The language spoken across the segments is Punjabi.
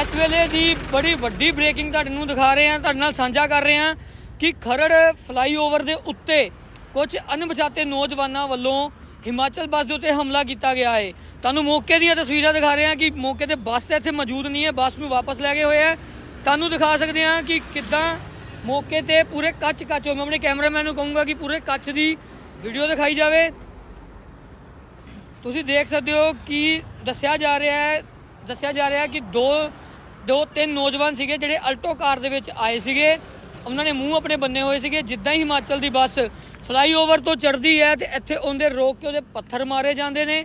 ਇਸ ਵੇਲੇ ਦੀ ਬੜੀ ਵੱਡੀ ਬ੍ਰੇਕਿੰਗ ਤੁਹਾਡੇ ਨੂੰ ਦਿਖਾ ਰਹੇ ਹਾਂ, ਤੁਹਾਡੇ ਨਾਲ ਸਾਂਝਾ ਕਰ ਰਹੇ ਹਾਂ ਕਿ ਖਰੜ ਫਲਾਈਓਵਰ ਦੇ ਉੱਤੇ ਕੁਝ ਅਣਪਛਾਤੇ ਨੌਜਵਾਨਾਂ ਵੱਲੋਂ ਹਿਮਾਚਲ ਬੱਸ ਦੇ ਉੱਤੇ ਹਮਲਾ ਕੀਤਾ ਗਿਆ ਹੈ। ਤੁਹਾਨੂੰ ਮੌਕੇ ਦੀਆਂ ਤਸਵੀਰਾਂ ਦਿਖਾ ਰਹੇ ਹਾਂ ਕਿ ਮੌਕੇ ਤੇ ਬੱਸ ਤਾਂ ਇੱਥੇ ਮੌਜੂਦ ਨਹੀਂ ਹੈ, ਬੱਸ ਨੂੰ ਵਾਪਸ ਲੈ ਗਏ ਹੋਏ ਆ ਤੁਹਾਨੂੰ ਦਿਖਾ ਸਕਦੇ ਹਾਂ ਕਿ ਕਿੱਦਾਂ ਮੌਕੇ ਤੇ ਪੂਰੇ ਕੱਚ ਕੱਚ ਹੋ ਮੈਂ ਆਪਣੇ ਕੈਮਰਾਮੈਨ ਨੂੰ ਕਹੂੰਗਾ ਕਿ ਪੂਰੇ ਕੱਚ ਦੀ ਵੀਡੀਓ ਦਿਖਾਈ ਜਾਵੇ। ਤੁਸੀਂ ਦੇਖ ਸਕਦੇ ਹੋ ਕਿ ਦੱਸਿਆ ਜਾ ਰਿਹਾ ਹੈ, ਦੱਸਿਆ ਜਾ ਰਿਹਾ ਹੈ ਕਿ ਦੋ ਦੋ ਤਿੰਨ ਨੌਜਵਾਨ ਸੀਗੇ ਜਿਹੜੇ ਅਲਟੋ ਕਾਰ ਦੇ ਵਿੱਚ ਆਏ ਸੀਗੇ। ਉਹਨਾਂ ਨੇ ਮੂੰਹ ਆਪਣੇ ਬੰਨੇ ਹੋਏ ਸੀਗੇ। ਜਿੱਦਾਂ ਹੀ ਹਿਮਾਚਲ ਦੀ ਬੱਸ ਫਲਾਈਓਵਰ ਤੋਂ ਚੜਦੀ ਹੈ ਤੇ ਇੱਥੇ ਉਹਦੇ ਰੋਕ ਕੇ ਉਹਦੇ ਪੱਥਰ ਮਾਰੇ ਜਾਂਦੇ ਨੇ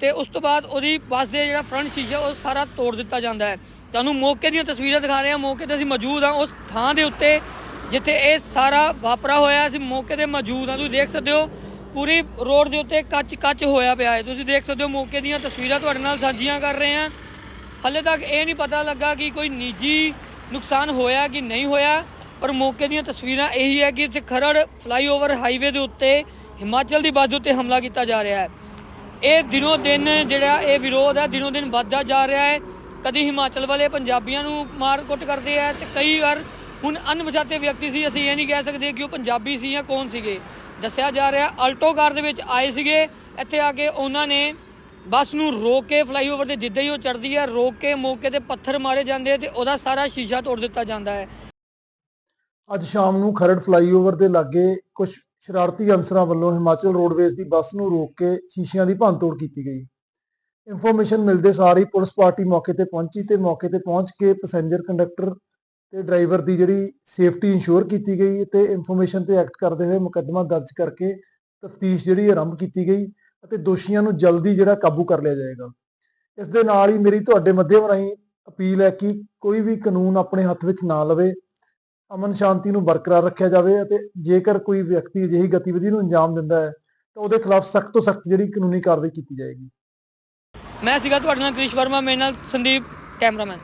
ਤੇ ਉਸ ਤੋਂ ਬਾਅਦ ਉਹਦੀ ਬੱਸ ਦੇ ਜਿਹੜਾ ਫਰੰਟ ਸ਼ੀਸ਼ਾ, ਉਹ ਸਾਰਾ ਤੋੜ ਦਿੱਤਾ ਜਾਂਦਾ ਹੈ। ਤੁਹਾਨੂੰ ਮੌਕੇ ਦੀਆਂ ਤਸਵੀਰਾਂ ਦਿਖਾ ਰਹੇ ਹਾਂ। ਮੌਕੇ ਤੇ ਅਸੀਂ ਮੌਜੂਦ ਹਾਂ ਉਸ ਥਾਂ ਦੇ ਉੱਤੇ ਜਿੱਥੇ ਇਹ ਸਾਰਾ ਵਾਪਰਾ ਹੋਇਆ। ਅਸੀਂ ਮੌਕੇ ਤੇ ਮੌਜੂਦ ਹਾਂ। ਤੁਸੀਂ ਦੇਖ ਸਕਦੇ ਹੋ ਪੂਰੀ ਰੋਡ ਦੇ ਉੱਤੇ ਕੱਚ ਕੱਚ ਹੋਇਆ ਪਿਆ ਹੈ। ਤੁਸੀਂ ਦੇਖ ਸਕਦੇ ਹੋ ਮੌਕੇ ਦੀਆਂ ਤਸਵੀਰਾਂ ਤੁਹਾਡੇ ਨਾਲ ਸਾਂਝੀਆਂ ਕਰ ਰਹੇ ਹਾਂ। ਹਾਲੇ ਤੱਕ ਇਹ ਨਹੀਂ ਪਤਾ ਲੱਗਾ ਕਿ ਕੋਈ ਨਿੱਜੀ ਨੁਕਸਾਨ ਹੋਇਆ ਕਿ ਨਹੀਂ ਹੋਇਆ, ਪਰ ਮੌਕੇ ਦੀਆਂ ਤਸਵੀਰਾਂ ਇਹੀ ਹੈ ਕਿ ਇੱਥੇ ਖਰੜ ਫਲਾਈਓਵਰ ਹਾਈਵੇ ਦੇ ਉੱਤੇ ਹਿਮਾਚਲ ਦੀ ਬੱਸ ਦੇ ਉੱਤੇ ਹਮਲਾ ਕੀਤਾ ਜਾ ਰਿਹਾ ਹੈ। ਇਹ ਦਿਨੋ ਦਿਨ ਜਿਹੜਾ ਇਹ ਵਿਰੋਧ ਹੈ, ਦਿਨੋ ਦਿਨ ਵੱਧਦਾ ਜਾ ਰਿਹਾ ਹੈ। ਕਦੀ ਹਿਮਾਚਲ ਵਾਲੇ ਪੰਜਾਬੀਆਂ ਨੂੰ ਮਾਰ ਕੁੱਟ ਕਰਦੇ ਆ ਤੇ ਕਈ ਵਾਰ ਹੁਣ ਅਣਪਛਾਤੇ ਵਿਅਕਤੀ ਸੀ, ਅਸੀਂ ਇਹ ਨਹੀਂ ਕਹਿ ਸਕਦੇ ਕਿ ਉਹ ਪੰਜਾਬੀ ਸੀ ਜਾਂ ਕੌਣ ਸੀਗੇ। ਦੱਸਿਆ ਜਾ ਰਿਹਾ ਆਲਟੋ ਕਾਰ ਦੇ ਵਿੱਚ ਆਏ ਸੀਗੇ। ਇੱਥੇ ਆ ਕੇ ਉਹਨਾਂ ਨੇ ਬੱਸ ਨੂੰ ਰੋਕ ਕੇ ਫਲਾਈਓਵਰ ਤੇ ਜਿੱਦਾਂ ਹੀ ਉਹ ਚੜਦੀ ਹੈ ਰੋਕ ਕੇ ਮੌਕੇ ਤੇ ਪੱਥਰ ਮਾਰੇ ਜਾਂਦੇ ਤੇ ਉਹਦਾ ਸਾਰਾ ਸ਼ੀਸ਼ਾ ਤੋੜ ਦਿੱਤਾ ਜਾਂਦਾ ਹੈ। ਅੱਜ ਸ਼ਾਮ ਨੂੰ ਖਰੜ ਫਲਾਈਓਵਰ ਦੇ ਲਾਗੇ ਕੁਝ ਸ਼ਰਾਰਤੀ ਅਨਸਰਾਂ ਵੱਲੋਂ ਹਿਮਾਚਲ ਰੋਡਵੇਜ਼ ਦੀ ਬੱਸ ਨੂੰ ਰੋਕ ਕੇ ਸ਼ੀਸ਼ਿਆਂ ਦੀ ਭੰਨਤੋੜ ਕੀਤੀ ਗਈ। ਇਨਫੋਰਮੇਸ਼ਨ ਮਿਲਦੇ ਸਾਰ ਹੀ ਪੁਲਿਸ ਪਾਰਟੀ ਮੌਕੇ ਤੇ ਪਹੁੰਚੀ ਤੇ ਮੌਕੇ ਤੇ ਪਹੁੰਚ ਕੇ ਪੈਸੇਂਜਰ ਕੰਡਕਟਰ ਤੇ ਡਰਾਈਵਰ ਦੀ ਜਿਹੜੀ ਸੇਫਟੀ ਇੰਸ਼ੋਰ ਕੀਤੀ ਗਈ ਤੇ ਇਨਫੋਰਮੇਸ਼ਨ ਤੇ ਐਕਟ ਕਰਦੇ ਹੋਏ ਮੁਕੱਦਮਾ ਦਰਜ ਕਰਕੇ ਤਫਤੀਸ਼ ਜਿਹੜੀ ਆਰੰਭ ਕੀਤੀ ਗਈ। ਅਤੇ ਦੋਸ਼ੀਆਂ ਨੂੰ ਜਲਦੀ ਜਿਹੜਾ ਕਾਬੂ ਕਰ ਲਿਆ ਜਾਏਗਾ। ਇਸ ਦੇ ਨਾਲ ਹੀ ਮੇਰੀ ਤੁਹਾਡੇ ਮਾਧਿਅਮ ਰਾਹੀਂ ਅਪੀਲ ਹੈ ਕਿ ਕੋਈ ਵੀ ਕਾਨੂੰਨ ਆਪਣੇ ਹੱਥ ਵਿੱਚ ਨਾ ਲਵੇ, ਅਮਨ ਸ਼ਾਂਤੀ ਨੂੰ ਬਰਕਰਾਰ ਰੱਖਿਆ ਜਾਵੇ ਅਤੇ ਜੇਕਰ ਕੋਈ ਵਿਅਕਤੀ ਅਜਿਹੀ ਗਤੀਵਿਧੀ ਨੂੰ ਅੰਜਾਮ ਦਿੰਦਾ ਹੈ, ਤਾਂ ਉਹਦੇ ਖਿਲਾਫ ਸਖਤ ਤੋਂ ਸਖਤ ਜਿਹੜੀ ਕਾਨੂੰਨੀ ਕਾਰਵਾਈ ਕੀਤੀ ਜਾਏਗੀ। ਮੈਂ ਸੀਗਾ ਤੁਹਾਡੇ ਨਾਲ ਕ੍ਰਿਸ਼ ਵਰਮਾ, ਮੇਰੇ ਨਾਲ ਸੰਦੀਪ ਕੈਮਰਾਮੈਨ।